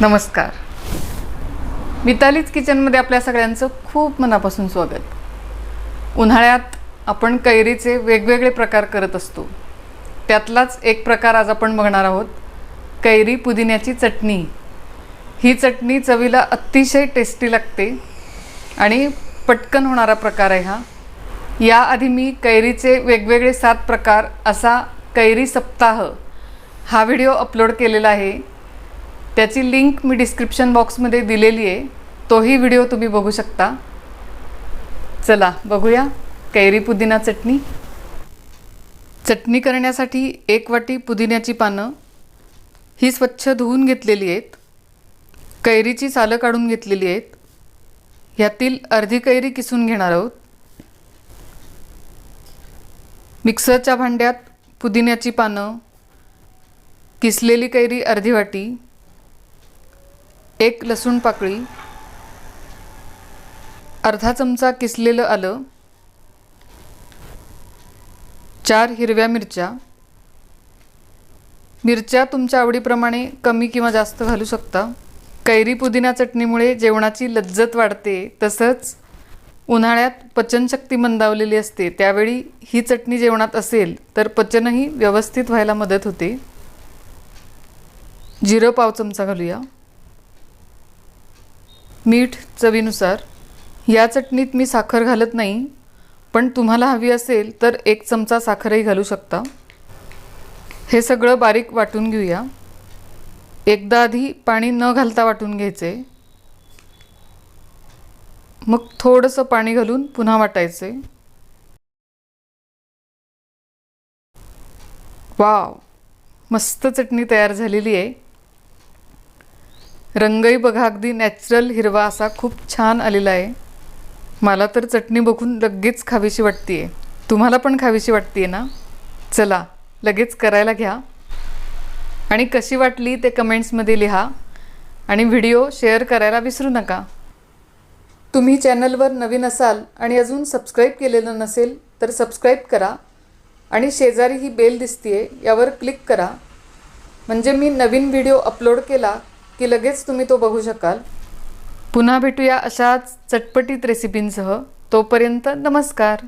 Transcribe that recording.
नमस्कार. मितालीच किचनमध्ये आपल्या सगळ्यांचं खूप मनापासून स्वागत. उन्हाळ्यात आपण कैरीचे वेगवेगळे प्रकार करत असतो. त्यातलाच एक प्रकार आज आपण बघणार आहोत. कैरी पुदिन्याची चटणी. ही चटणी चवीला अतिशय टेस्टी लागते आणि पटकन होणारा प्रकार आहे हा. याआधी मी कैरीचे वेगवेगळे सात प्रकार असा कैरी सप्ताह हा व्हिडिओ अपलोड केलेला आहे. त्याची लिंक मी डिस्क्रिप्शन बॉक्समध्ये दिलेली आहे. तोही व्हिडिओ तुम्ही बघू शकता. चला बघूया. कैरी पुदिना चटणी. चटणी करण्यासाठी एक वाटी पुदिन्याची पानं. ही स्वच्छ धुवून घेतलेली आहेत. कैरीची सालं काढून घेतलेली आहेत. ह्यातील अर्धी कैरी किसून घेणार आहोत. मिक्सरच्या भांड्यात पुदिन्याची पानं. किसलेली कैरी अर्धी वाटी. एक लसूण पाकळी अर्धा चमचा किसलेलं आलं चार हिरव्या मिरच्या. मिरच्या तुमच्या आवडीप्रमाणे कमी किंवा जास्त घालू शकता. कैरी पुदिना चटणीमुळे जेवणाची लज्जत वाढते. तसंच उन्हाळ्यात पचनशक्ती मंदावलेली असते. त्यावेळी ही चटणी जेवणात असेल तर पचनही व्यवस्थित व्हायला मदत होते. जिरं पाव चमचा घालूया. मीठ चवीनुसार. या चटणीत मी साखर घालत नाही पण तुम्हाला हवी असेल तर एक चमचा साखरही घालू शकता. हे सगळं बारीक वाटून घेऊया. एकदा आधी पाणी न घालता वाटून घ्यायचे. मग थोडंसं पाणी घालून पुन्हा वाटायचे. वाव! मस्त चटणी तयार झालेली आहे. रंगही बघा अगदी नॅचरल हिरवा असा खूप छान आलेला आहे. मला तर चटणी बघून लगेच खावीशी वाटते आहे तुम्हाला पण खावीशी वाटते ना? चला लगेच करायला घ्या. आणि कशी वाटली ते कमेंट्समध्ये लिहा. आणि व्हिडिओ शेअर करायला विसरू नका. तुम्ही चॅनलवर नवीन असाल आणि अजून सबस्क्राईब केलेलं नसेल तर सबस्क्राईब करा. आणि शेजारी ही बेल दिसतीये यावर क्लिक करा. म्हणजे मी नवीन व्हिडिओ अपलोड केला की लगेच तुम्ही तो बघू शकाल. पुन्हा भेटूया अशाच चटपटीत रेसिपींसह तोपर्यंत नमस्कार.